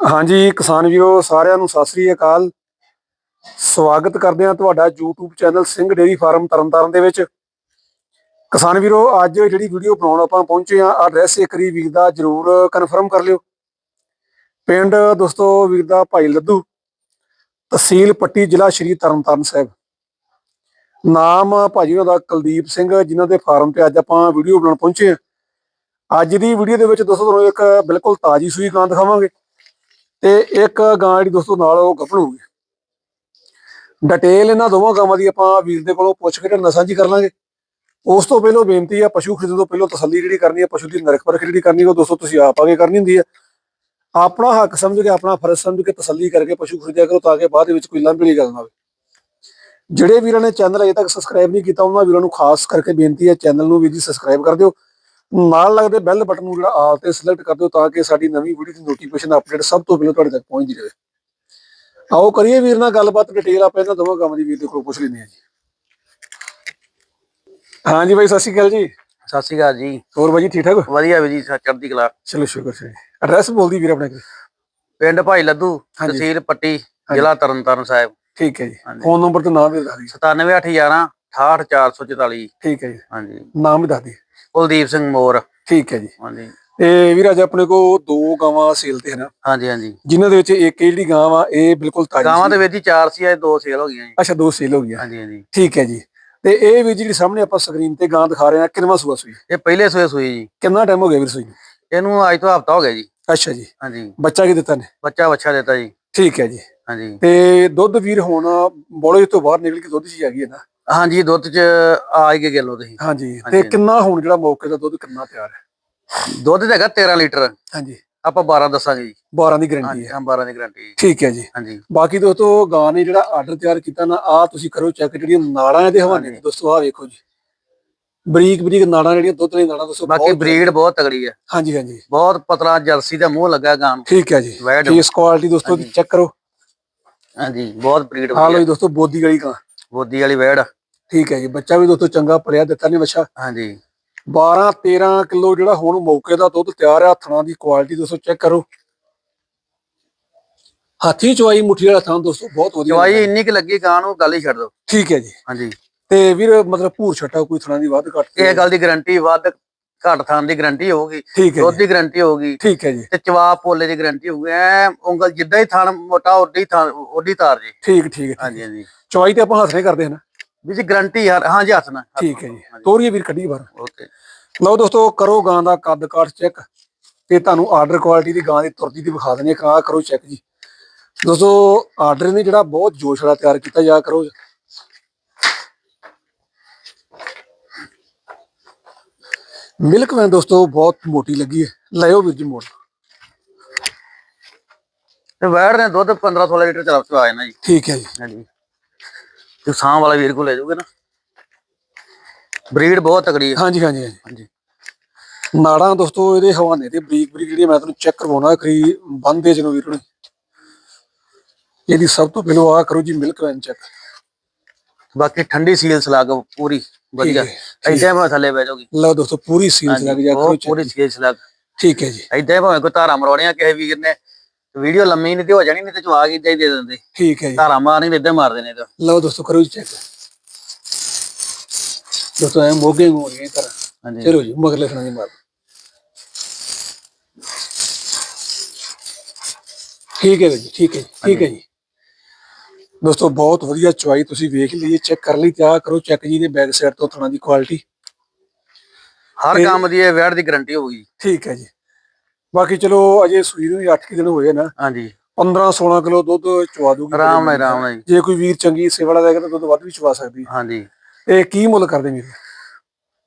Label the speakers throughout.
Speaker 1: ਹਾਂਜੀ, ਕਿਸਾਨ ਵੀਰੋ, ਸਾਰਿਆਂ ਨੂੰ ਸਤਿ ਸ੍ਰੀ ਅਕਾਲ। ਸਵਾਗਤ ਕਰਦੇ ਹਾਂ ਤੁਹਾਡਾ YouTube channel Singh dairy farm Tarn Taran ਦੇ ਵਿੱਚ। ਕਿਸਾਨ ਵੀਰੋ, ਅੱਜ ਜਿਹੜੀ ਵੀਡੀਓ ਬਣਾਉਣ ਆਪਾਂ ਪਹੁੰਚੇ ਆ ਐਡਰੈਸ ਇੱਕ ਵਾਰੀ ਵੀਰ ਦਾ ਜਰੂਰ ਕਨਫਰਮ ਕਰ ਲਿਓ। ਪਿੰਡ ਦੋਸਤੋ, ਵੀਰ ਦਾ ਭਾਈ ਲੱਦੂ, ਤਹਿਸੀਲ ਪੱਟੀ, ਜ਼ਿਲ੍ਹਾ ਸ਼੍ਰੀ ਤਰਨਤਾਰਨ ਸਾਹਿਬ। ਨਾਮ ਭਾਜੀ ਦਾ ਕੁਲਦੀਪ ਸਿੰਘ, ਜਿਨ੍ਹਾਂ ਦੇ ਫਾਰਮ ਤੇ ਅੱਜ ਆਪਾਂ ਵੀਡੀਓ ਬਣਾਉਣ ਪਹੁੰਚੇ ਆ ਅੱਜ ਦੀ ਵੀਡੀਓ ਦੇ ਵਿੱਚ ਦੋਸਤੋ, ਤੁਹਾਨੂੰ ਇੱਕ ਬਿਲਕੁਲ ਤਾਜੀ ਸੂਈ ਗਾਂ ਦਿਖਾਵਾਂਗੇ। ਤੇ ਇੱਕ ਗਾਂ ਜਿਹੜੀ ਦੋਸਤੋ ਨਾਲ ਉਹ ਗੱਭਣ ਹੋਊਗੀ ਡਿਟੇਲ ਇਹਨਾਂ ਦੋਵਾਂ ਗਾਵਾਂ ਦੀ ਆਪਾਂ ਵੀਰ ਦੇ ਕੋਲੋਂ ਪੁੱਛ ਕੇ ਤੁਹਾਨੂੰ ਸਾਂਝੀ ਕਰ ਲਾਂਗੇ। ਉਸ ਤੋਂ ਪਹਿਲਾਂ ਬੇਨਤੀ ਆ, ਪਸ਼ੂ ਖਰੀਦਣ ਤੋਂ ਪਹਿਲਾਂ ਤਸੱਲੀ ਜਿਹੜੀ ਕਰਨੀ ਹੈ ਪਸ਼ੂ ਦੀ ਨਰਖ ਪਰਖ ਜਿਹੜੀ ਕਰਨੀ ਉਹ ਦੋਸਤੋ ਤੁਸੀਂ ਆਪ ਆਗੇ ਕਰਨੀ ਹੁੰਦੀ ਹੈ ਆਪਣਾ ਹੱਕ ਸਮਝ ਕੇ, ਆਪਣਾ ਫਰਜ਼ ਸਮਝ ਕੇ ਤਸੱਲੀ ਕਰਕੇ ਪਸ਼ੂ ਖਰੀਦਿਆ ਕਰੋ ਤਾਂ ਕਿ ਬਾਅਦ ਦੇ ਵਿੱਚ ਕੋਈ ਲਾਂਭੀ ਵਾਲੀ ਗੱਲ ਨਾ ਹੋਵੇ। ਜਿਹੜੇ ਵੀਰਾਂ ਨੇ ਚੈਨਲ ਅਜੇ ਤੱਕ ਸਬਸਕ੍ਰਾਈਬ ਨਹੀਂ ਕੀਤਾ, ਉਹਨਾਂ ਵੀਰਾਂ ਨੂੰ ਖਾਸ ਕਰਕੇ ਬੇਨਤੀ ਹੈ ਚੈਨਲ ਨੂੰ ਵੀ ਜੀ ਸਬਸਕ੍ਰਾਈਬ ਕਰ ਦਿਓ। ਨਾਲ ਲੱਗਦੇ ਬੈਲ ਬਟਨ ਨੂੰ ਜਿਹੜਾ ਆਲ ਤੇ ਸਿਲੈਕਟ ਕਰ ਦਿਓ ਤਾਂ ਕਿ ਸਾਡੀ ਨਵੀਂ ਵੀਡੀਓ ਦੀ ਨੋਟੀਫਿਕੇਸ਼ਨ ਅਪਡੇਟ ਸਭ ਤੋਂ ਪਹਿਲਾਂ ਤੁਹਾਡੇ ਤੱਕ ਪਹੁੰਚਦੀ ਰਹੇ। ਆਓ ਕਰੀਏ ਵੀਰ ਨਾਲ ਗੱਲਬਾਤ ਡਿਟੇਲ ਆਪਾਂ ਇਹਨਾਂ ਦੋਵਾਂ ਕੰਮ ਦੀ ਵੀਰ ਦੇ ਕੋਲ ਪੁੱਛ ਲੈਂਦੇ ਹਾਂ ਜੀ। ਹਾਂਜੀ ਬਾਈ ਸਤਿ ਸ਼੍ਰੀ ਅਕਾਲ ਜੀ।
Speaker 2: ਸਤਿ ਸ਼੍ਰੀ ਅਕਾਲ ਜੀ।
Speaker 1: ਹੋਰ ਬਾਈ ਜੀ ਠੀਕ ਠਾਕ
Speaker 2: ਵਧੀਆ ਵੀ ਜੀ ਚੜ੍ਹਦੀ ਕਲਾ।
Speaker 1: ਚਲੋ ਸ਼ੁਕਰ ਜੀ। ਐਡਰੈਸ ਬੋਲਦੀ ਵੀਰ ਆਪਣੇ
Speaker 2: ਪਿੰਡ ਭਾਈ ਲੱਦੂ। ਤਹਿਸੀਲ ਪੱਟੀ ਜ਼ਿਲ੍ਹਾ ਤਰਨਤਾਰਨ ਸਾਹਿਬ।
Speaker 1: ਠੀਕ ਹੈ ਜੀ। ਫੋਨ ਨੰਬਰ ਤੇ ਨਾਮ ਵੀ ਦੱਸ ਦਿਓ।
Speaker 2: 97811 68444
Speaker 1: ਠੀਕ ਹੈ ਜੀ।
Speaker 2: ਹਾਂਜੀ।
Speaker 1: ਨਾਮ ਵੀ ਦੱਸ ਦਿਓ।
Speaker 2: ਕੁਲਦੀਪ ਸਿੰਘ ਮੋਰ।
Speaker 1: ਠੀਕ ਹੈ ਜੀ।
Speaker 2: ਹਾਂਜੀ।
Speaker 1: ਤੇ ਵੀਰ ਅੱਜ ਆਪਣੇ ਕੋਲ ਦੋ ਗਾਵਾਂ ਸੇਲ ਤੇ ਹਨ।
Speaker 2: ਹਾਂਜੀ ਹਾਂਜੀ।
Speaker 1: ਜਿਨ੍ਹਾਂ ਦੇ ਵਿੱਚ ਇੱਕ ਜਿਹੜੀ ਗਾਂ ਵਾ ਇਹ ਬਿਲਕੁਲ ਤਾਜ਼ੀ
Speaker 2: ਗਾਵਾਂ। ਦੇ ਵਿੱਚ ਹੀ ਚਾਰ ਸੀ ਅੱਜ ਦੋ ਸੇਲ ਹੋ ਗਈਆਂ ਜੀ।
Speaker 1: ਅੱਛਾ ਦੋ ਸੇਲ ਹੋ ਗਈਆਂ।
Speaker 2: ਹਾਂਜੀ ਹਾਂਜੀ।
Speaker 1: ਠੀਕ ਹੈ ਜੀ। ਤੇ ਇਹ ਵੀ ਜਿਹੜੀ ਸਾਹਮਣੇ ਆਪਾਂ ਸਕਰੀਨ ਤੇ ਗਾਂ ਦਿਖਾ ਰਹੇ ਹਾਂ ਕਿੰਨਵਾਂ ਸੂਆ ਸੂਈ?
Speaker 2: ਇਹ ਪਹਿਲੇ ਸੋਏ ਸੂਈ ਜੀ।
Speaker 1: ਕਿੰਨਾ ਟਾਈਮ ਹੋ ਗਿਆ ਵੀਰ ਸੂਈ
Speaker 2: ਇਹਨੂੰ ਅੱਜ ਤੋਂ ਹਫਤਾ ਹੋ ਗਿਆ ਜੀ।
Speaker 1: ਅੱਛਾ ਜੀ।
Speaker 2: ਹਾਂਜੀ।
Speaker 1: ਬੱਚਾ ਕੀ ਦਿੱਤਾ ਨੇ?
Speaker 2: ਬੱਚਾ ਬੱਚਾ ਦਿੱਤਾ ਜੀ।
Speaker 1: ਠੀਕ ਹੈ ਜੀ।
Speaker 2: ਹਾਂਜੀ।
Speaker 1: ਤੇ ਦੁੱਧ ਵੀਰ ਹੁਣ ਬੋਲੇ ਤੋਂ ਬਾਹਰ ਨਿਕਲ ਕੇ ਦੁੱਧ ਚ ਆ ਗਈ ਹੈ ਨਾ।
Speaker 2: ਹਾਂਜੀ ਦੁੱਧ ਚ ਆ ਹੀ ਗਏ ਕਿਲੋ ਤੁਸੀਂ।
Speaker 1: ਹਾਂਜੀ ਤੇ
Speaker 2: ਹਾਂਜੀ।
Speaker 1: ਕਿੰਨਾ ਹੁਣ ਜਿਹੜਾ ਮੌਕੇ ਦਾ ਦੁੱਧ ਕਿੰਨਾ ਤਿਆਰ ਹੈ?
Speaker 2: ਦੁੱਧ ਤਾਂ ਹੈਗਾ 13 ਲੀਟਰ।
Speaker 1: ਹਾਂਜੀ।
Speaker 2: ਆਪਾਂ 12 ਦੱਸਾਂਗੇ ਜੀ।
Speaker 1: 12 ਦੀ ਗਾਰੰਟੀ
Speaker 2: ਹਾਂਜੀ
Speaker 1: ਹੈ।
Speaker 2: ਹਾਂ 12 ਦੀ ਗਾਰੰਟੀ
Speaker 1: ਠੀਕ ਹੈ ਜੀ।
Speaker 2: ਹਾਂਜੀ।
Speaker 1: ਬਾਕੀ ਦੋਸਤੋ ਗਾਂ ਨੇ ਜਿਹੜਾ ਆਰਡਰ ਤਿਆਰ ਕੀਤਾ ਨਾ ਆ ਤੁਸੀਂ ਕਰੋ ਚੈੱਕ ਜਿਹੜੀਆਂ ਨਾੜਾਂ ਇਹਦੇ ਹਵਾਨੇ
Speaker 2: ਹਾਂਜੀ।
Speaker 1: ਨੇ ਦੋਸਤੋ ਆ ਵੇਖੋ ਜੀ। ਬਰੀਕ ਬਰੀਕ ਨਾੜਾਂ ਜਿਹੜੀਆਂ ਦੁੱਧ ਵਾਲੀਆਂ ਨਾੜਾਂ ਦੋਸਤੋ
Speaker 2: ਬਾਕੀ
Speaker 1: ਬਹੁਤ-
Speaker 2: ਬਰੀਡ ਬਹੁਤ ਤਗੜੀ ਹੈ।
Speaker 1: ਹਾਂਜੀ ਹਾਂਜੀ।
Speaker 2: ਬਹੁਤ ਪਤਲਾ ਜਰਸੀ ਦਾ ਮੂੰਹ ਲੱਗਾ ਗਾਂ ਨੂੰ।
Speaker 1: ਠੀਕ ਹੈ ਜੀ।
Speaker 2: ਵੈਡ
Speaker 1: ਫੇਸ ਕੁਆਲਿਟੀ ਦੋਸਤੋ
Speaker 2: ਹਾਂਜੀ।
Speaker 1: ਚੈੱਕ ਕਰੋ।
Speaker 2: ਹਾਂਜੀ ਬਹੁਤ ਬਰੀਡ
Speaker 1: ਆ ਲਓ ਜੀ ਦੋਸਤੋ ਬੋਦੀ ਵਾਲੀ ਗਾਂ।
Speaker 2: ਬੋਦੀ ਵਾਲੀ ਵੈੜ
Speaker 1: ਠੀਕ ਹੈ ਜੀ ਬੱਚਾ ਵੀ ਦੋਸਤੋ ਚੰਗਾ ਭਰਿਆ ਦਿੱਤਾ ਨੇ ਬੱਚਾ।
Speaker 2: ਹਾਂਜੀ।
Speaker 1: 12 13 ਕਿਲੋ ਜਿਹੜਾ ਹੁਣ ਮੌਕੇ ਦਾ ਦੁੱਧ ਤਿਆਰ ਹੈ ਹੱਥਾਂ ਦੀ ਕੁਆਲਿਟੀ ਦੋਸਤੋ ਚੈੱਕ ਕਰੋ। ਹਾਥੀ ਚਵਾਈ ਮੁੱਠੀ ਵਾਲਾ ਥਾਂ ਦੋਸਤੋ ਬਹੁਤ ਵਧੀਆ
Speaker 2: ਚਵਾਈ ਇੰਨੀ ਕਿ ਲੱਗੀ ਗਾਂ ਨੂੰ ਗੱਲ ਹੀ ਛੱਡ ਦੋ।
Speaker 1: ਠੀਕ ਹੈ ਜੀ।
Speaker 2: ਹਾਂਜੀ।
Speaker 1: ਤੇ ਵੀਰ ਮਤਲਬ ਭੂਰ ਛੱਟਾ ਕੋਈ ਥਾਂ ਦੀ ਵੱਧ ਘੱਟ
Speaker 2: ਇਹ ਗੱਲ ਦੀ ਗਾਰੰਟੀ ਵੱਧ ਘੱਟ ਥਾਂ ਦੀ ਗਾਰੰਟੀ ਹੋਊਗੀ। ਦੁੱਧ ਦੀ ਗਾਰੰਟੀ ਹੋਊਗੀ।
Speaker 1: ਠੀਕ ਹੈ ਜੀ।
Speaker 2: ਤੇ ਚਵਾ ਪੋਲੇ ਦੀ ਗਾਰੰਟੀ ਹੋਊਗੀ। ਐ ਉਂਗਲ ਜਿੱਦਾਂ ਹੀ ਥਣ ਮੋਟਾ ਓਡੀ ਥਾਂ ਓਡੀ ਤਾਰ ਜੀ।
Speaker 1: ਠੀਕ ਠੀਕ
Speaker 2: ਹਾਂਜੀ ਹਾਂਜੀ।
Speaker 1: ਚਵਾਈ ਤੇ ਆਪਾਂ ਹੱਥ ਨੇ ਕਰਦੇ ਹਾਂ ਨਾ।
Speaker 2: ਵੀ ਜੀ ਗਾਰੰਟੀ ਯਾਰ ਹਾਂਜੀ ਹੱਥ ਨਾਲ
Speaker 1: ਠੀਕ ਹੈ ਜੀ। ਤੋਰੀਏ ਵੀਰ ਕੱਢੀ ਬਾਹਰ।
Speaker 2: ਓਕੇ
Speaker 1: ਲਓ ਦੋਸਤੋ ਕਰੋ ਗਾਂ ਦਾ ਕੱਦ ਕਾਠ ਚੈੱਕ ਤੇ ਤੁਹਾਨੂੰ ਆਰਡਰ ਕੁਆਲਿਟੀ ਦੀ ਗਾਂ ਦੀ ਤੁਰਦੀ ਦੀ ਵਿਖਾ ਦਿੰਦੇ ਆ ਕਰੋ ਚੈੱਕ ਜੀ। ਦੋਸਤੋ ਆਰਡਰ ਨੇ ਜਿਹੜਾ ਬਹੁਤ ਜੋਸ਼ ਵਾਲਾ ਤਿਆਰ ਕੀਤਾ ਜਾ ਕਰੋ। ਮਿਲਕ ਵੈਨ ਦੋਸਤੋ ਬਹੁਤ ਮੋਟੀ ਲੱਗੀ ਹੈ। ਲਿਓ ਵੀਰ ਜੀ ਮੋੜ।
Speaker 2: ਤੇ ਵੈੜ ਨੇ ਦੁੱਧ 15 16 ਲੀਟਰ ਚਲਾ ਜਾਣਾ ਜੀ।
Speaker 1: ਠੀਕ ਹੈ ਜੀ।
Speaker 2: ਹਾਂਜੀ। ਤੇ ਸਾਂ ਵਾਲਾ ਵੀਰ ਕੋ ਲੈ ਜਾਓਗੇ ਨਾ। ਬਰੀਡ ਬਹੁਤ ਤਕੜੀ ਹੈ।
Speaker 1: ਹਾਂਜੀ ਹਾਂਜੀ ਹਾਂਜੀ।
Speaker 2: ਹਾਂਜੀ।
Speaker 1: ਨਾੜਾਂ ਦੋਸਤੋ ਇਹਦੇ ਹਵਾਨੇ ਤੇ ਬਰੀਕ ਬਰੀਕ ਜਿਹੜੀ ਮੈਂ ਤੁਹਾਨੂੰ ਚੈੱਕ ਕਰਵਾਉਣਾ ਕਰੀ ਬੰਦੇ ਜਿਹਨੂੰ ਵੀਰ ਨੂੰ ਇਹਦੀ ਸਭ ਤੋਂ ਪਹਿਲਾਂ ਆ ਕਰੋ ਜੀ ਮਿਲਕ ਵੈਨ ਚੈੱਕ
Speaker 2: ਬਾਕੀ ਠੰਡੀ ਸੀਲ ਸਲਾਗ ਪੂਰੀ ਵਧੀਆ। ਐਦਾਂ ਭਾਵੇਂ ਥੱਲੇ ਬਹਿ ਜਾਓਗੀ
Speaker 1: ਲਓ ਦੋਸਤੋ ਪੂਰੀ ਸੀਲ ਲੱਗ ਜਾ ਕਰੋ।
Speaker 2: ਪੂਰੀ ਸੀਲ ਸਲਾਗ।
Speaker 1: ਠੀਕ ਹੈ ਜੀ।
Speaker 2: ਐਦਾਂ ਭਾਵੇਂ ਕੋਈ ਧਾਰਾ ਮਰੋੜੀਆਂ ਕਿਸੇ ਵੀਰ ਨੇ ਵੀਡੀਓ ਲੰਮੀ ਨਹੀਂ ਤੇ ਹੋ ਜਾਣੀ ਨਹੀਂ ਤੇ ਚਵਾ ਕੇ ਇਦਾਂ ਹੀ ਦੇ ਦਿੰਦੇ।
Speaker 1: ਠੀਕ ਹੈ ਜੀ।
Speaker 2: ਧਾਰਾ ਮਾਰ ਨਹੀਂ ਇਦਾਂ ਮਾਰ ਦੇਣੇ ਤਾਂ।
Speaker 1: ਲਓ ਦੋਸਤੋ ਕਰੋ ਜੀ ਚੈੱਕ ਦੋਸਤੋ ਐ ਮੋਗੇ ਹੋ ਰਹੀ ਹੈ ਤਰ੍ਹਾਂ
Speaker 2: ਹਾਂਜੀ।
Speaker 1: ਚਲੋ ਜੀ ਮਗਰਲੇ ਖਾਣੇ ਦੀ ਮਾਰ। ਠੀਕ ਹੈ ਜੀ ਠੀਕ ਹੈ ਜੀ, ਠੀਕ ਹੈ ਜੀ। ਦੋਸਤੋ ਬਹੁਤ ਵਧੀਆ ਚੁਆਈ ਤੁਸੀਂ ਵੇਖ ਲਈਏ ਚੈੱਕ ਕਰ ਲਈ ਤੇ ਆ ਕਰੋ ਚੈੱਕ ਜੀ ਦੇ ਬੈਕ ਸਾਈਡ ਤੋਂ ਥਣਾ ਦੀ ਕੁਆਲਿਟੀ
Speaker 2: ਹਰ ਕੰਮ ਦੀ ਇਹ ਵੈੜ ਦੀ ਗਾਰੰਟੀ ਹੋਊਗੀ
Speaker 1: ਠੀਕ ਹੈ ਜੀ। ਬਾਕੀ ਚਲੋ ਅਜੇ ਸੂਈ ਨੂੰ 8 ਦਿਨ ਹੋਏ ਨਾ।
Speaker 2: ਹਾਂਜੀ।
Speaker 1: 15 16 ਕਿਲੋ ਦੁੱਧ ਚਵਾ ਦੂਗੀ।
Speaker 2: ਆਰਾਮ ਨਾਲ ਆਰਾਮ ਨਾਲ ਜੀ।
Speaker 1: ਕੋਈ ਵੀਰ ਚੰਗੀ ਸੇਵਾ ਵਾਲਾ ਦੇਗਾ ਤਾਂ ਦੁੱਧ ਵੱਧ ਵੀ ਚਵਾ ਸਕਦੀ।
Speaker 2: ਹਾਂਜੀ।
Speaker 1: ਤੇ ਕੀ ਮੁੱਲ ਕਰਦੇ ਵੀਰ?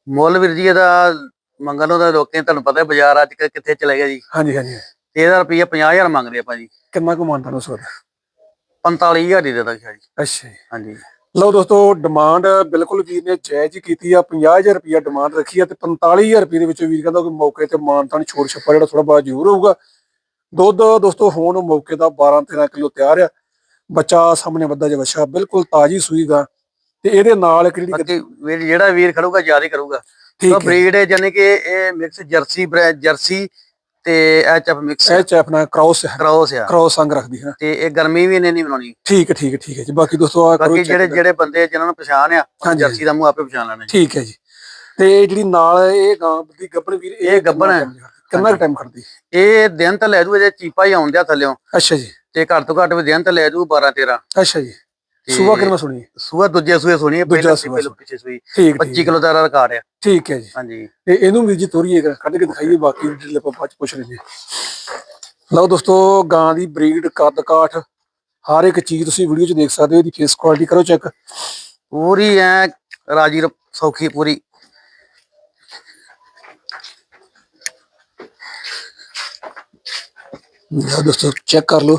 Speaker 2: ਮੁੱਲ ਵੀਰ ਜੀ ਇਹਦਾ ਮੰਗਣ ਤਾਂ ਲੋਕਾਂ ਤੁਹਾਨੂੰ ਪਤਾ ਬਾਜ਼ਾਰ ਅੱਜ ਕਿੱਥੇ ਚਲੇ ਗਿਆ ਜੀ।
Speaker 1: ਹਾਂਜੀ ਹਾਂਜੀ।
Speaker 2: ਤੇ ਇਹਦਾ ਰੁਪਈਆ 50000 ਮੰਗਦੇ ਆਪਾਂ ਜੀ।
Speaker 1: ਕਿੰਨਾ ਕੁ ਮਾਨਤਾ ਨੂੰ ਸੋਦਾ?
Speaker 2: 45000 ਦੀ ਦੇ ਦਾਂਗੇ ਜੀ।
Speaker 1: ਅੱਛਾ ਜੀ।
Speaker 2: ਹਾਂਜੀ।
Speaker 1: ਲਓ ਦੋਸਤੋ ਡਿਮਾਂਡ ਬਿਲਕੁਲ ਵੀਰ ਨੇ ਜਾਇਜ਼ ਹੀ ਕੀਤੀ ਆ। 50000 ਰੁਪਿਆ ਡਿਮਾਂਡ ਰੱਖੀ ਆ ਤੇ 45000 ਰੁਪਏ ਦੇ ਵਿੱਚੋਂ ਵੀਰ ਕਹਿੰਦਾ ਕਿ ਮੌਕੇ ਤੇ ਮਾਨਤਾਨ ਛੋੜ ਛੱਪਾ ਜਿਹੜਾ ਥੋੜਾ ਬਹੁਤ ਜ਼ਰੂਰ ਹੋਊਗਾ। ਦੁੱਧ ਦੋਸਤੋ ਹੁਣ ਮੌਕੇ ਦਾ 12 13 ਕਿਲੋ ਤਿਆਰ ਆ। ਬੱਚਾ ਸਾਹਮਣੇ ਵੱਡਾ ਜਿਹਾ ਬੱਚਾ ਬਿਲਕੁਲ ਤਾਜੀ ਸੂਈਗਾ ਤੇ ਇਹਦੇ ਨਾਲ ਇੱਕ ਜਿਹੜੀ
Speaker 2: ਵੀਰ ਜਿਹੜਾ ਵੀਰ ਖੜੂਗਾ ਹੀ ਕਰੂਗਾ।
Speaker 1: ਠੀਕ
Speaker 2: ਤਾਂ
Speaker 1: ਹੈ।
Speaker 2: ਬਰੀਡ ਹੈ ਜਾਨੀ ਕਿ ਇਹ ਮਿਕਸ ਜਰਸੀ ਜਰਸੀ ਤੇ H F mix
Speaker 1: H F ਨਾਲ ਕ੍ਰਾਸ ਹੈ।
Speaker 2: ਕ੍ਰੋਸ ਆ।
Speaker 1: ਕ੍ਰਾਸ ਸੰਗ ਰੱਖਦੀ ਹੈ ਨਾ।
Speaker 2: ਤੇ ਇਹ ਗਰਮੀ ਵੀ ਇਹਨੇ ਨਹੀਂ ਬਣਾਉਣੀ।
Speaker 1: ਠੀਕ ਹੈ ਠੀਕ ਹੈ ਠੀਕ ਹੈ ਜੀ। ਬਾਕੀ ਦੋਸਤੋ ਆ ਕਰੋ
Speaker 2: ਬਾਕੀ
Speaker 1: check
Speaker 2: ਜਿਹੜੇ ਜਿਹੜੇ ਬੰਦੇ ਜਿਨ੍ਹਾਂ ਨੂੰ ਪਛਾਣ ਆ ਉਹ
Speaker 1: ਹਾਂਜੀ।
Speaker 2: ਜਰਸੀ ਦਾ ਮੂੰਹ ਆਪੇ ਪਛਾਣ ਲੈਣਾ ਜੀ
Speaker 1: ਠੀਕ ਹੈ ਜੀ। ਤੇ ਇਹ ਜਿਹੜੀ ਨਾਲ ਇਹ ਗਾਂ ਦੀ ਗੱਬਣ ਵੀਰ
Speaker 2: ਇਹ ਗੱਭਣ ਹੈ।
Speaker 1: ਕਿੰਨਾ ਟਾਈਮ ਖੜਦੀ?
Speaker 2: ਇਹ ਦਿਨ ਤਾਂ ਲੈ ਜੂ ਇਹਦੇ ਚੀਪਾ ਹੀ ਆਉਂਦਿਆ ਥੱਲਿਓ।
Speaker 1: ਅੱਛਾ ਜੀ।
Speaker 2: ਤੇ ਘੱਟ ਤੋਂ ਘੱਟ ਵੀ ਦਿਨ ਤਾਂ ਲੈ ਜੂ 12 13
Speaker 1: ਅੱਛਾ ਜੀ। ਸੂਬਾ ਕਿੰਨਾ ਸੁਣੀ?
Speaker 2: ਸੂਆ ਦੂਜੇ ਸੂਏ ਸੁਣੀ ਹੈ, ਪਹਿਲਾਂ
Speaker 1: ਸੂਆ
Speaker 2: ਪਹਿਲਾਂ ਪਿੱਛੇ ਸੂਈ।
Speaker 1: ਠੀਕ
Speaker 2: 25
Speaker 1: ਠੀਕ।
Speaker 2: ਕਿਲੋ ਦਾ ਰਿਕਾਰਡ ਆ
Speaker 1: ਠੀਕ ਹੈ ਜੀ।
Speaker 2: ਹਾਂਜੀ।
Speaker 1: ਤੇ ਇਹਨੂੰ ਵੀ ਜੀ ਤੋਰੀਏ ਕੱਢ ਕੇ ਦਿਖਾਈਏ ਬਾਕੀ ਜਿਹੜੇ ਆਪਾਂ ਬਾਅਦ ਚ ਪੁੱਛ ਲੈਂਦੇ। ਲਓ ਦੋਸਤੋ ਗਾਂ ਦੀ ਬਰੀਡ ਕੱਦ ਕਾਠ ਹਰ ਇੱਕ ਚੀਜ਼ ਤੁਸੀਂ ਵੀਡੀਓ 'ਚ ਦੇਖ ਸਕਦੇ ਹੋ ਇਹਦੀ ਫੇਸ ਕੁਆਲਿਟੀ ਕਰੋ ਚੈੱਕ
Speaker 2: ਪੂਰੀ ਐ ਰਾਜੀ ਸੌਖੀ ਪੂਰੀ।
Speaker 1: ਲਓ ਦੋਸਤੋ ਚੈੱਕ ਕਰ ਲਓ।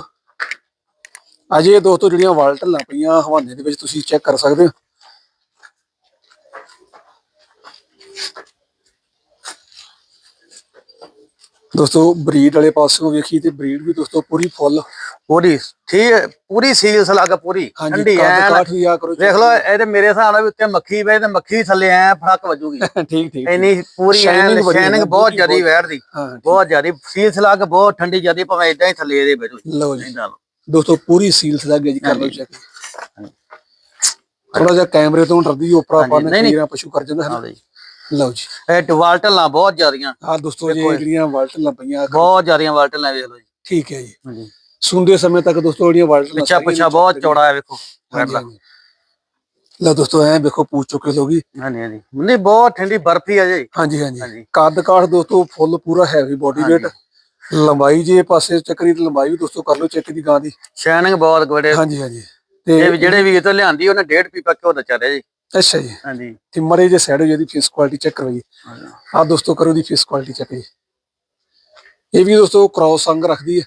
Speaker 1: ਅਜੇ ਦੋਸਤੋ ਜਿਹੜੀਆਂ ਵਾਲਟਲਾਂ ਪਈਆਂ ਹਵਾਨੇ ਦੇ ਵਿੱਚ ਤੁਸੀਂ ਚੈੱਕ ਕਰ ਸਕਦੇ ਹੋ। ਦੋਸਤੋ ਬਰੀਡ ਵਾਲੇ ਪਾਸੋਂ ਵੇਖੀ ਤੇ ਬਰੀਡ ਵੀ ਦੋਸਤੋ ਪੂਰੀ ਫੁੱਲ
Speaker 2: ਪੂਰੀ ਠੀਕ ਹੈ, ਪੂਰੀ ਸੀਲ ਸਲਾਗਾ ਪੂਰੀ
Speaker 1: ਹਾਂਜੀ
Speaker 2: ਠੰਡੀ
Speaker 1: ਕੱਦ
Speaker 2: ਐ
Speaker 1: ਕਾਠ ਵੀ ਆ ਕਰੋ
Speaker 2: ਵੇਖ ਲਓ ਇਹਦੇ ਮੇਰੇ ਹਿਸਾਬ ਨਾਲ ਵੀ ਉੱਤੇ ਮੱਖੀ ਪਏ ਤੇ ਮੱਖੀ ਵੀ ਥੱਲੇ ਐ ਫੜਕ ਵੱਜੂਗੀ।
Speaker 1: ਠੀਕ ਠੀਕ
Speaker 2: ਇੰਨੀ ਪੂਰੀ ਐ
Speaker 1: Shining ਬੜੀ ਹੈ
Speaker 2: ਸ਼ਾਈਨਿੰਗ
Speaker 1: ਨਾ,
Speaker 2: ਬਹੁਤ
Speaker 1: beauty
Speaker 2: ਜ਼ਿਆਦੀ
Speaker 1: ਬਹੁਤ-
Speaker 2: ਵੈਰ ਦੀ
Speaker 1: ਹਾਂ
Speaker 2: ਬਹੁਤ ਜ਼ਿਆਦੀ ਸੀਲ ਸਲਾਗ ਬਹੁਤ ਠੰਡੀ ਜ਼ਿਆਦੀ ਭਾਵੇਂ ਇਦਾਂ ਹੀ ਥੱਲੇ ਇਹਦੇ ਬੈਠੋ
Speaker 1: ਲਓ ਜੀ।
Speaker 2: ਇਦਾਂ ਲਓ
Speaker 1: ਦੋਸਤੋ ਪੂਰੀ ਸੀਲ ਸਦਾ ਜੀ ਕਰ ਲਓ। ਚੈੱਕ ਥੋੜਾ ਜਿਹਾ ਕੈਮਰੇ ਤੋਂ ਡਰਦੀ ਉਪਰਾ ਪਾਣੇ। ਤੀਰਾਂ ਪਸ਼ੂ ਕਰ ਜਾਂਦਾ ਹੈ।
Speaker 2: ਲਓ ਜੀ। ਇਹ ਟਵਾਲਟਲਾਂ ਬਹੁਤ ਜ਼ਿਆਦੀਆਂ।
Speaker 1: ਆ ਦੋਸਤੋ ਜੀ। ਜਿਹੜੀਆਂ ਵਾਲਟਲਾਂ ਪਈਆਂ
Speaker 2: ਬਹੁਤ ਜ਼ਿਆਦੀਆਂ ਵਾਲਟਲਾਂ ਵੇਖ ਲਓ ਜੀ।
Speaker 1: ਠੀਕ ਹੈ ਜੀ। ਸੁਣਦੇ ਸਮੇਂ ਤੱਕ ਦੋਸਤੋ ਜਿਹੜੀਆਂ ਵਾਲਟਲਾਂ
Speaker 2: ਪਿੱਛਾ ਪਿੱਛਾ ਬਹੁਤ ਚੌੜਾ ਹੈ ਵੇਖੋ ਵਾਲਟਲਾ।
Speaker 1: ਲਓ ਦੋਸਤੋ ਐ ਵੇਖੋ ਪੂਛ ਚੁੱਕੇ ਲੋਗੀ
Speaker 2: ਹਾਂਜੀ ਹਾਂਜੀ। ਨਹੀਂ ਬਹੁਤ ਠੰਡੀ ਬਰਫੀ ਆ ਜੀ।
Speaker 1: ਹਾਂਜੀ ਹਾਂਜੀ। ਕੱਦ ਕਾਠ ਦੋਸਤੋ ਫੁੱਲ ਪੂਰਾ ਹੈਵੀ ਬੋਡੀ weight ਲੰਬਾਈ ਜੇ ਪਾਸੇ ਚੱਕਰੀ ਦੀ ਲੰਬਾਈ ਵੀ ਦੋਸਤੋ ਕਰ ਲਓ ਚੈੱਕ ਦੀ ਗਾਂ ਦੀ।
Speaker 2: ਸ਼ਾਈਨਿੰਗ ਬਹੁਤ ਬੜੇ
Speaker 1: ਹਾਂਜੀ ਹਾਂਜੀ।
Speaker 2: ਇਹ ਵੀ
Speaker 1: ਤੇ
Speaker 2: ਜਿਹੜੇ ਵੀ ਤੋਂ ਲਿਆਂਦੀ ਉਹਨੇ ਡੇਢ ਪੀਪਾ ਘਿਓ ਦਾ ਚਾਰਿਆ ਜੀ।
Speaker 1: ਅੱਛਾ ਜੀ।
Speaker 2: ਹਾਂਜੀ।
Speaker 1: ਤੇ ਮਰੇ ਜੇ ਸਾਈਡ ਹੋ ਜਿਹਦੀ ਫੇਸ ਕੁਆਲਿਟੀ ਚੈੱਕ ਕਰੋ ਜੀ। ਆ ਦੋਸਤੋ ਕਰੋ ਦੀ ਫੇਸ ਕੁਆਲਿਟੀ ਚੈੱਕ ਜੀ। ਇਹ ਵੀ ਦੋਸਤੋ ਕ੍ਰਾਸ ਸੰਗ ਰੱਖਦੀ ਹੈ।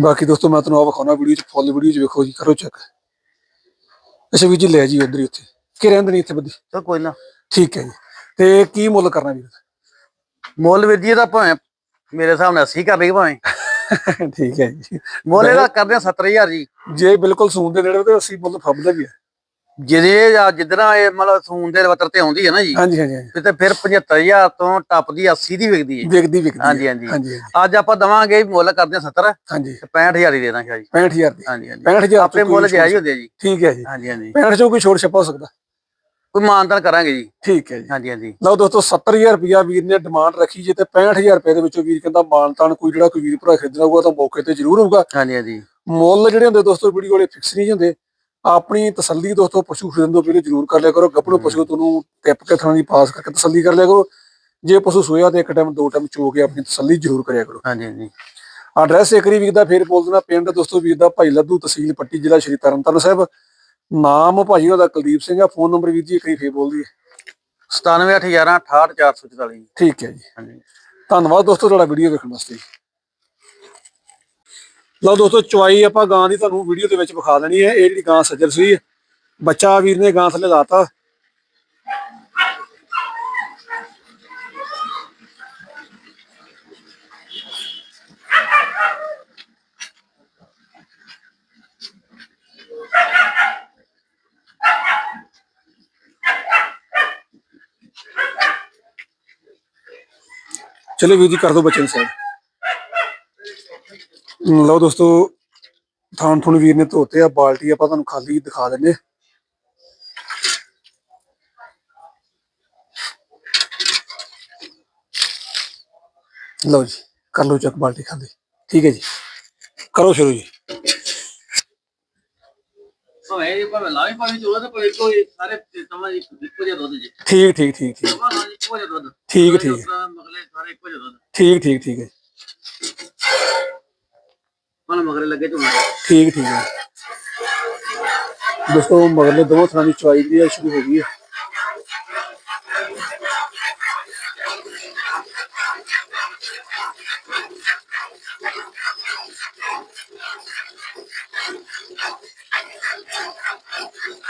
Speaker 1: ਬਾਕੀ ਦੋਸਤੋ ਮੈਂ ਤੁਹਾਨੂੰ ਆ ਵਿਖਾਉਣਾ ਵੀਡੀਓ ਚ ਫੁੱਲ ਵੀਡੀਓ ਚ ਵੇਖੋ ਜੀ ਕਰੋ ਚੈੱਕ ਅੱਛਾ ਵੀ ਜੀ ਲੈ ਜੀ ਉਧਰ ਹੀ ਉੱਥੇ। ਕਿ ਰਹਿੰਦੇ ਨਹੀਂ ਇੱਥੇ ਬੱਦੀ?
Speaker 2: ਤਾਂ ਕੋਈ ਨਾ।
Speaker 1: ਠੀਕ ਹੈ ਜੀ। ਤੇ ਕੀ ਮੁੱਲ ਕਰਨਾ ਵੀਰ?
Speaker 2: ਮੁੱਲ ਵੀਰ ਜੀ ਇਹਦਾ ਭਾਵੇਂ ਮੇਰੇ ਹਿਸਾਬ ਨਾਲ 80 ਕਰ ਲਈ ਭਾਵੇਂ।
Speaker 1: ਠੀਕ ਹੈ ਜੀ।
Speaker 2: ਮੁੱਲ ਇਹਦਾ ਕਰਦੇ ਆ 70000 ਜੀ।
Speaker 1: ਜੇ ਬਿਲਕੁਲ ਸੂਨ ਦੇ ਨੇੜੇ ਤੇ ਅਸੀਂ ਮੁੱਲ ਫੱਬਦਾ ਵੀ ਹੈ।
Speaker 2: ਜਿਹਦੇ ਆ ਜਿੱਦਣਾ ਇਹ ਮਤਲਬ ਸੂਨ ਦੇ ਵਤਰ ਤੇ ਆਉਂਦੀ ਹੈ ਨਾ ਜੀ
Speaker 1: ਹਾਂਜੀ ਹਾਂਜੀ
Speaker 2: ਤੇ ਫਿਰ 75000 ਤੋਂ ਟੱਪਦੀ 80 ਦੀ ਵਿਕਦੀ ਹੈ।
Speaker 1: ਵਿਕਦੀ ਵਿਕਦੀ।
Speaker 2: ਹਾਂਜੀ, ਹਾਂਜੀ। ਅੱਜ ਆਪਾਂ ਦਵਾਂਗੇ ਮੁੱਲ ਕਰਦੇ ਆ 70
Speaker 1: ਹਾਂਜੀ।
Speaker 2: ਤੇ 65000 ਹੀ ਦੇ ਦਾਂਗੇ ਜੀ
Speaker 1: 65000 ਦੀ।
Speaker 2: ਹਾਂਜੀ ਹਾਂਜੀ।
Speaker 1: 65000
Speaker 2: ਆਪੇ ਮੁੱਲ ਜਾਇਜ਼ ਹੁੰਦੇ ਜੀ।
Speaker 1: ਠੀਕ ਹੈ ਜੀ।
Speaker 2: ਹਾਂਜੀ ਹਾਂਜੀ।
Speaker 1: 65 ਚੋਂ ਕੋਈ ਛੋੜ ਛਪਾ ਹੋ ਸਕਦਾ।
Speaker 2: ਕੋਈ ਮਾਨਤਾਨ ਕਰਾਂਗੇ ਜੀ।
Speaker 1: ਠੀਕ ਹੈ ਜੀ।
Speaker 2: ਹਾਂਜੀ ਹਾਂਜੀ।
Speaker 1: ਲਓ ਦੋਸਤੋ 70000 ਰੁਪਿਆ ਵੀਰ ਨੇ ਡਿਮਾਂਡ ਰੱਖੀ ਜੇ ਤੇ 65000 ਰੁਪਏ ਦੇ ਵਿੱਚੋਂ ਵੀਰ ਕਹਿੰਦਾ ਮਾਨਤਾਨ ਕੋਈ ਜਿਹੜਾ ਕੋਈ ਵੀਰ ਭਰਾ ਖਰੀਦਣਾ ਹੋਊਗਾ ਤਾਂ ਮੌਕੇ ਤੇ ਜ਼ਰੂਰ ਹੋਊਗਾ
Speaker 2: ਹਾਂਜੀ ਹਾਂਜੀ।
Speaker 1: ਮੁੱਲ ਜਿਹੜੇ ਹੁੰਦੇ ਦੋਸਤੋ ਵੀਡੀਓ ਵਾਲੇ ਫਿਕਸ ਨਹੀਂ ਹੁੰਦੇ। ਆਪਣੀ ਤਸੱਲੀ ਦੋਸਤੋ ਪਸ਼ੂ ਖਰੀਦਣ ਤੋਂ ਪਹਿਲੇ ਜ਼ਰੂਰ ਕਰ ਲਿਆ ਕਰੋ। ਗੱਭਣੂ ਪਸ਼ੂ ਤੁਹਾਨੂੰ ਟਿਪ ਕੇ ਥਾਂ ਦੀ ਪਾਸ ਕਰਕੇ ਤਸੱਲੀ ਕਰ ਲਿਆ ਕਰੋ। ਜੇ ਪਸ਼ੂ ਸੋਇਆ ਤੇ ਇੱਕ ਟਾਈਮ ਦੋ ਟਾਈਮ ਚੋ ਕੇ ਆਪਣੀ ਤਸੱਲੀ ਜ਼ਰੂਰ ਕਰਿਆ ਕਰੋ।
Speaker 2: ਹਾਂਜੀ ਹਾਂਜੀ।
Speaker 1: ਐਡਰੈਸ ਇੱਕ ਵਾਰੀ ਵੀਰ ਦਾ ਫੇਰ ਬੋਲ ਦੇਣਾ। ਪਿੰਡ ਦੋਸਤੋ ਵੀਰ ਦਾ ਭਾਈ ਲੱਧੂ ਤਹਿਸੀਲ ਪੱਟੀ ਜ਼ਿਲ੍ਹਾ ਸ਼੍ਰੀ ਤਰਨਤਾਰਨ ਸਾਹਿਬ। ਨਾਮ ਭਾਜੀ ਉਹਦਾ ਕੁਲਦੀਪ ਸਿੰਘ ਆ ਫੋਨ ਨੰਬਰ ਵੀਰ ਜੀ ਇੱਕ ਵਾਰੀ ਫੇਰ ਬੋਲ ਦਈਏ
Speaker 2: 97811 68444 ਜੀ
Speaker 1: ਠੀਕ ਹੈ ਜੀ।
Speaker 2: ਹਾਂਜੀ।
Speaker 1: ਧੰਨਵਾਦ ਦੋਸਤੋ ਤੁਹਾਡਾ ਵੀਡੀਓ ਦੇਖਣ ਵਾਸਤੇ। ਲਓ ਦੋਸਤੋ ਚੁਆਈ ਆਪਾਂ ਗਾਂ ਦੀ ਤੁਹਾਨੂੰ ਵੀਡੀਓ ਦੇ ਵਿੱਚ ਵਿਖਾ ਦੇਣੀ ਹੈ। ਇਹ ਜਿਹੜੀ ਗਾਂ ਸੱਜਰ ਹੈ ਬੱਚਾ ਵੀਰ ਨੇ ਗਾਂ ਥੱਲੇ ਲਾਤਾ। ਚਲੋ ਵੀਰ ਜੀ ਕਰ ਦਿਓ ਬੱਚੇ ਨੂੰ ਸਾਈਡ ਲਓ ਦੋਸਤੋ ਥਾਣ ਥੁਣ ਵੀਰ ਨੇ ਧੋਤੇ ਆ ਬਾਲਟੀ ਆਪਾਂ ਤੁਹਾਨੂੰ ਖਾਲੀ ਦਿਖਾ ਦਿੰਨੇ ਲਓ ਜੀ ਕਰ ਲਓ ਚੱਕ ਬਾਲਟੀ ਖਾਲੀ। ਠੀਕ ਹੈ ਜੀ। ਕਰੋ ਸ਼ੁਰੂ ਜੀ। ਠੀਕ ਠੀਕ ਠੀਕ ਠੀਕ। ਠੀਕ ਠੀਕ।
Speaker 2: ਮਗਲੇ ਸਾਰੇ ਇੱਕੋ ਜਿਹਾ ਦੁੱਧ
Speaker 1: ਠੀਕ ਠੀਕ ਠੀਕ ਹੈ
Speaker 2: ਮਨ ਮਗਰੇ ਲੱਗੇ ਝੁੰਮਾ
Speaker 1: ਠੀਕ ਠੀਕ ਹੈ ਦੋਸਤੋ ਮਗਰਲੇ ਦੋਵਾਂ ਤਰ੍ਹਾਂ ਦੀ ਚੁਆਈ ਜਿਹੜੀ ਆ ਸ਼ੁਰੂ ਹੋ ਗਈ ਹੈ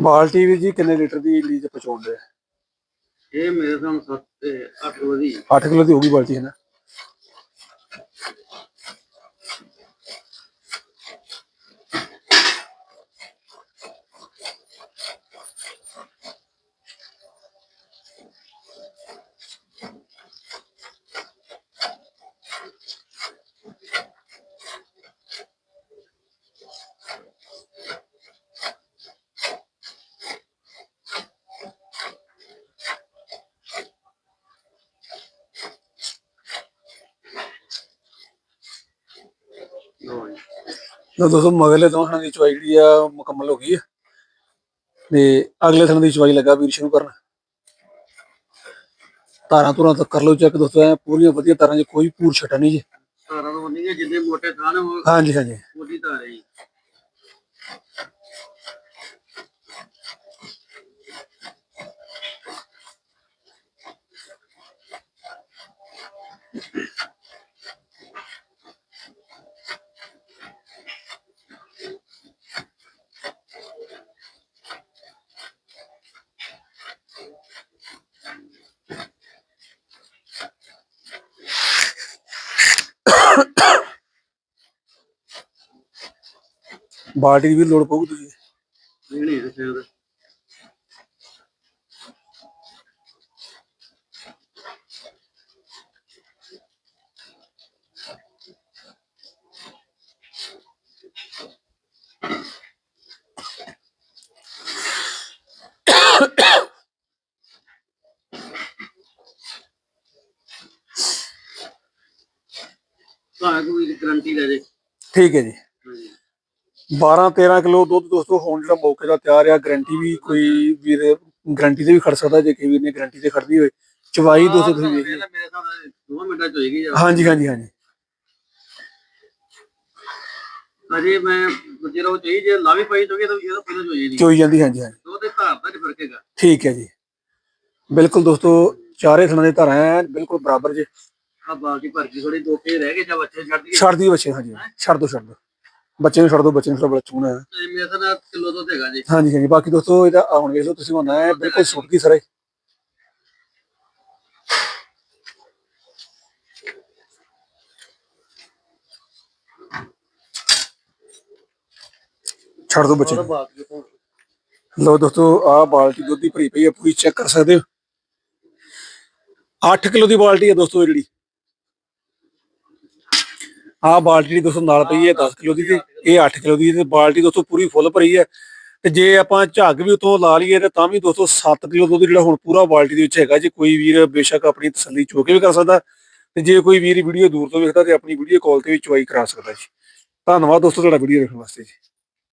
Speaker 1: ਬਾਲਟੀ ਵੀ ਜੀ ਕਿੰਨੇ ਲੀਟਰ ਦੀ ਲੀਜ ਪਹੁੰਚਾਉਂਦੇ ਆ?
Speaker 2: ਇਹ ਮੇਰੇ ਸਾਹਮਣੇ 7 ਤੇ 8 ਵਜੇ
Speaker 1: 8 ਕਿਲੋ ਦੀ ਹੋਊਗੀ ਬਾਲਟੀ ਹੈ ਨਾ? ਲੋ ਦੋਸਤੋ ਮਗਲੇ ਦੋ ਥਣਾਂ ਦੀ ਚਵਾਈ ਜਿਹੜੀ ਆ ਮੁਕੰਮਲ ਹੋ ਗਈ ਹੈ ਤੇ ਅਗਲੇ ਥਣ ਦੀ ਚਵਾਈ ਲੱਗਾ ਵੀਰ ਸ਼ੁਰੂ ਕਰਨ। ਤਾਰਾਂ ਤੁਰਾਂ ਤਾਂ ਕਰ ਲਓ ਚੈੱਕ ਦੋਸਤੋ ਐ ਪੂਰੀਆਂ ਵਧੀਆ ਤਾਰਾਂ 'ਚ ਕੋਈ ਪੂਰ ਛਟਾ ਨਹੀਂ ਜੀ।
Speaker 2: ਤਾਰਾਂ ਤੋਂ ਬੰਨੀ ਜਿੰਨੇ ਮੋਟੇ ਉਹ
Speaker 1: ਹਾਂਜੀ ਹਾਂਜੀ।
Speaker 2: ਤਾਰ ਹੈ ਜੀ।
Speaker 1: ਬਾਲਟੀ ਦੀ ਵੀ ਲੋੜ ਪਊਗੀ ਤੁਸੀਂ।
Speaker 2: ਨਹੀਂ ਨਹੀਂ ਸ਼ਾਇਦ ਤਾਂ। ਕੋਈ ਗਰੰਟੀ ਲੈ ਜੇ।
Speaker 1: ਠੀਕ ਹੈ ਜੀ।
Speaker 2: ਹਾਂਜੀ
Speaker 1: 12 13 ਕਿਲੋ ਦੁੱਧ ਦੋਸਤੋ ਹੁਣ ਜਿਹੜਾ ਮੌਕੇ ਦਾ ਤਿਆਰ ਆ ਗਾਰੰਟੀ ਵੀ ਕੋਈ ਵੀਰ ਗਾਰੰਟੀ ਤੇ ਵੀ ਖੜ ਸਕਦਾ ਜੇ ਕੋਈ ਵੀਰ ਨੇ ਗਾਰੰਟੀ ਤੇ ਖੜਦੀ ਹੋਏ ਚਵਾਈ ਦੋਸਤੋ ਤੁਸੀਂ ਵੇਖ।
Speaker 2: ਮੇਰੇ ਮੇਰੇ ਹਿਸਾਬ ਨਾਲ ਦੋ ਮਿੰਟਾਂ ਚ ਹੋਏਗੀ ਜਾਂ
Speaker 1: ਹਾਂਜੀ ਹਾਂਜੀ ਹਾਂਜੀ।
Speaker 2: ਅਜੇ ਮੈਂ ਦੂਜੇ ਰੋ ਚਾਹੀ ਜੇ ਲਾਵੀ ਪਾਈ ਦੋਗੇ ਤਾਂ ਇਹ ਤਾਂ ਪਹਿਲਾਂ ਜੋ ਨਹੀਂ।
Speaker 1: ਚੋਈ ਜਾਂਦੀ ਹਾਂਜੀ ਹਾਂਜੀ।
Speaker 2: ਦੋ ਦੇ ਧਾਰ ਦਾ ਨਹੀਂ ਫ਼ਰਕ ਹੈਗਾ।
Speaker 1: ਠੀਕ ਹੈ ਜੀ। ਬਿਲਕੁਲ ਦੋਸਤੋ ਚਾਰੇ ਥਣਾਂ ਦੇ ਧਾਰਾਂ ਐਨ ਬਿਲਕੁਲ ਬਰਾਬਰ ਜੇ।
Speaker 2: ਆ ਬਾਲਟੀ ਭਰ ਗਈ ਥੋੜੀ ਦੋ ਪੇ ਰਹਿ ਗਏ ਜਾਂ ਬੱਚੇ ਛੱਡ ਦਈਏ।
Speaker 1: ਛੱਡ ਦਿਓ ਬੱਚੇ ਹਾਂਜੀ ਛੱਡ ਦਿਓ ਛੱਡ ਦਿਓ ਬੱਚੇ ਨੂੰ ਛੱਡ ਦਿਓ ਬੱਚੇ ਨੂੰ ਥੋੜਾ ਬੜਾ ਚੂਣਾ ਹੈ
Speaker 2: ਤੇ ਮੇਰੇ ਨਾਲ ਕਿਲੋ ਦੁੱਧ ਹੈਗਾ ਜੀ।
Speaker 1: ਹਾਂਜੀ ਹਾਂਜੀ। ਬਾਕੀ ਦੋਸਤੋ ਇਹਦਾ ਆਹ ਹੁਣ ਵੇਖ ਲਓ ਤੁਸੀਂ ਹੁੰਦਾ ਹੈ ਬਿਲਕੁਲ ਸੁੱਟ ਗਈ ਸਾਰੇ। ਛੱਡ ਦਿਓ ਬੱਚੇ ਨੂੰ।
Speaker 2: ਤੋਂ
Speaker 1: ਲਓ ਦੋਸਤੋ ਆਹ ਬਾਲਟੀ ਦੁੱਧ ਦੀ ਭਰੀ ਪਈ ਹੈ ਪੂਰੀ ਚੈੱਕ ਕਰ ਸਕਦੇ ਹੋ। 8 ਕਿਲੋ ਦੀ ਬਾਲਟੀ ਹੈ ਦੋਸਤੋ ਇਹ ਜਿਹੜੀ। ਆਹ ਬਾਲਟੀ ਜਿਹੜੀ ਦੋਸਤੋ ਨਾਲ ਪਈ ਹੈ 10 ਕਿਲੋ ਦੀ ਤੇ ਇਹ 8 ਕਿਲੋ ਦੀ ਤੇ ਬਾਲਟੀ ਦੋਸਤੋ ਪੂਰੀ ਫੁੱਲ ਭਰੀ ਹੈ। ਤੇ ਜੇ ਆਪਾਂ ਝੱਗ ਵੀ ਉਤੋਂ ਲਾ ਲਈਏ ਤੇ ਤਾਂ ਵੀ ਦੋਸਤੋ 7 ਕਿਲੋ ਦੁੱਧ ਜਿਹੜਾ ਹੁਣ ਪੂਰਾ ਬਾਲਟੀ ਦੇ ਵਿੱਚ ਹੈਗਾ, ਜੇ ਕੋਈ ਵੀਰ ਬੇਸ਼ੱਕ ਆਪਣੀ ਤਸੱਲੀ ਚੋ ਕੇ ਵੀ ਕਰ ਸਕਦਾ, ਤੇ ਜੇ ਕੋਈ ਵੀਰ ਵੀਡੀਓ ਦੂਰ ਤੋਂ ਵੇਖਦਾ ਤੇ ਆਪਣੀ ਵੀਡੀਓ ਕਾਲ ਤੇ ਵੀ ਚੁਆਈ ਕਰਾ ਸਕਦਾ ਜੀ। ਧੰਨਵਾਦ ਦੋਸਤੋ ਤੁਹਾਡਾ ਵੀਡੀਓ ਦੇਖਣ ਵਾਸਤੇ ਜੀ।